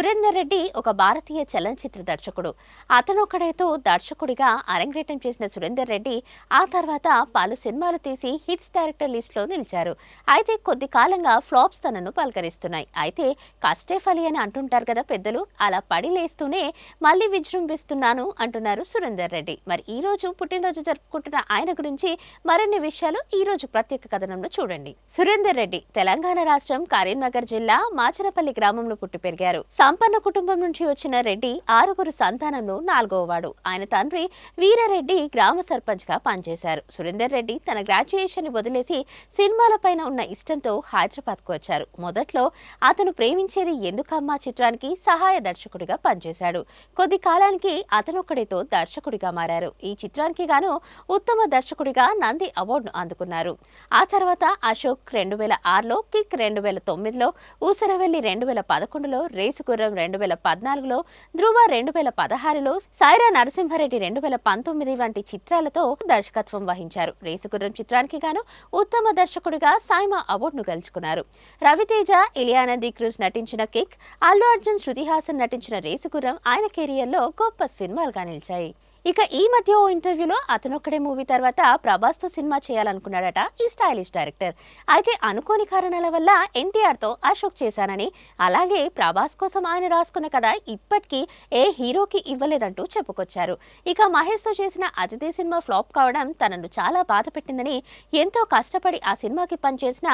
సురేందర్ రెడ్డి ఒక భారతీయ చలనచిత్ర దర్శకుడు. అతనొక్కడైతే దర్శకుడిగా అరంగేటం చేసిన సురేందర్ రెడ్డి ఆ తర్వాత పలు సినిమాలు తీసి హిట్స్ డైరెక్టర్ లిస్ట్లో నిలిచారు. అయితే కొద్ది కాలంగా ఫ్లాప్స్ తనను పలకరిస్తున్నాయి. అయితే కష్టే ఫలి అని అంటుంటారు కదా పెద్దలు అలా పడి లేస్తూనే మళ్ళీ విజృంభిస్తున్నాను అంటున్నారు సురేందర్ రెడ్డి. మరి ఈ రోజు పుట్టినరోజు జరుపుకుంటున్న ఆయన గురించి మరిన్ని విషయాలు ఈ రోజు ప్రత్యేక కథనంలో చూడండి. సురేందర్ రెడ్డి తెలంగాణ రాష్ట్రం కరీంనగర్ జిల్లా మాచనపల్లి గ్రామంలో పుట్టి పెరిగారు. సంపన్న కుటుంబం నుంచి వచ్చిన రెడ్డి ఆరుగురు సంతానంలో నాలుగోవాడు ఆయన తండ్రి వీరారెడ్డి గ్రామ సర్పంచ్గా పనిచేశారు. సురేందర్ రెడ్డి తన గ్రాడ్యుయేషన్ వదిలేసి సినిమాలపైన ఉన్న ఇష్టంతో హైదరాబాద్కు వచ్చారు. మొదట్లో అతను ప్రేమించేది ఎందుకమ్మా చిత్రానికి సహాయ దర్శకుడిగా పనిచేశాడు. కొద్ది కాలానికి అతనొక్కడితో దర్శకుడిగా మారారు. ఈ చిత్రానికి గాను ఉత్తమ దర్శకుడిగా నంది అవార్డును అందుకున్నారు. ఆ తర్వాత అశోక్ రెండు వేల ఆరులో కిక్ రెండు వేల తొమ్మిదిలో ఊసరవెల్లి రెండు వేల పదకొండులో రేసుకు సుందరం రెండు వేల పద్నాలుగులో ధృవ రెండు వేల పదహారులో సైరా నరసింహారెడ్డి రెండు వేల పంతొమ్మిది వంటి చిత్రాలతో దర్శకత్వం వహించారు. రేసుగుర్రం చిత్రానికి గాను ఉత్తమ దర్శకుడిగా సాయిమా అవార్డును గెలుచుకున్నారు. రవితేజ ఇలియానంది క్రూజ్ నటించిన కిక్ అల్లు అర్జున్ శృతి హాసన్ నటించిన రేసుగుర్రం ఆయన కెరియర్లో గొప్ప సినిమాలుగా నిలిచాయి. ఇక ఈ మధ్య ఓ ఇంటర్వ్యూలో అతనొక్కడే మూవీ తర్వాత ప్రభాస్తో సినిమా చేయాలనుకున్నాడట ఈ స్టైలిష్ డైరెక్టర్. అయితే అనుకోని కారణాల వల్ల ఎన్టీఆర్తో అశోక్ చేశానని అలాగే ప్రభాస్ కోసం ఆయన రాసుకున్న కథ ఇప్పటికీ ఏ హీరోకి ఇవ్వలేదంటూ చెప్పుకొచ్చారు. ఇక మహేష్తో చేసిన అతిథి సినిమా ఫ్లాప్ కావడం తనను చాలా బాధ పెట్టిందని ఎంతో కష్టపడి ఆ సినిమాకి పనిచేసిన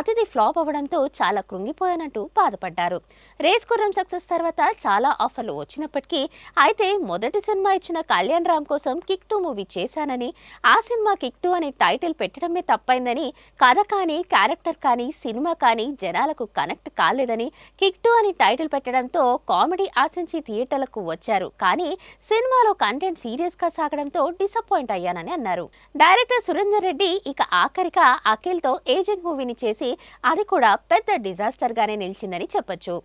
అతిథి ఫ్లాప్ అవ్వడంతో చాలా కృంగిపోయానంటూ బాధపడ్డారు. రేస్ గుర్రం సక్సెస్ తర్వాత చాలా ఆఫర్లు వచ్చినప్పటికీ అయితే మొదటి సినిమా ఇచ్చిన కళ్యాణ్ రామ్ కోసం కిక్ టూ మూవీ చేశానని ఆ సినిమా కిక్ టూ అని టైటిల్ పెట్టడమే తప్పైందని కథ కానీ క్యారెక్టర్ కానీ సినిమా కానీ జనాలకు కనెక్ట్ కాలేదని కిక్ టూ అని టైటిల్ పెట్టడంతో కామెడీ ఆశించి థియేటర్లకు వచ్చారు. కానీ సినిమాలో కంటెంట్ సీరియస్గా సాగడంతో డిసప్పాయింట్ అయ్యానని అన్నారు. డైరెక్టర్ సురేందర్ రెడ్డి ఇక ఆఖరిగా అఖిల్తో ఏజెంట్ మూవీని చేసి అది కూడా పెద్ద డిజాస్టర్ గానే నిలిచిందని చెప్పొచ్చు.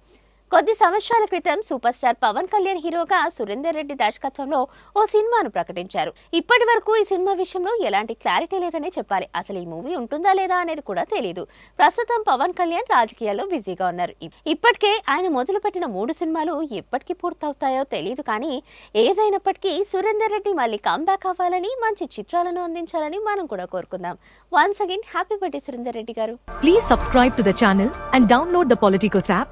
కొద్ది సంవత్సరాల క్రితం సూపర్ స్టార్ పవన్ కళ్యాణ్ హీరోగా సురేందర్ రెడ్డి దర్శకత్వంలో ఓ సినిమాను ప్రకటించారు. ఇప్పటి వరకు ఈ సినిమా విషయంలో ఎలాంటి క్లారిటీ లేదనే చెప్పాలి. అసలు ఈ మూవీ ఉంటుందా లేదా అనేది కూడా తెలియదు ప్రస్తుతం పవన్ కళ్యాణ్ రాజకీయాల్లో బిజీగా ఉన్నారు. ఇప్పటికే ఆయన మొదలుపెట్టిన మూడు సినిమాలు ఎప్పటికి పూర్తవుతాయో తెలియదు కానీ ఏదైనప్పటికీ సురేందర్ రెడ్డి మళ్ళీ కంబ్యాక్ అవ్వాలని మంచి చిత్రాలను అందించాలని మనం కూడా కోరుకుందాం. Once again happy birthday Surender Reddy garu. Please subscribe to the channel and download the Politicos app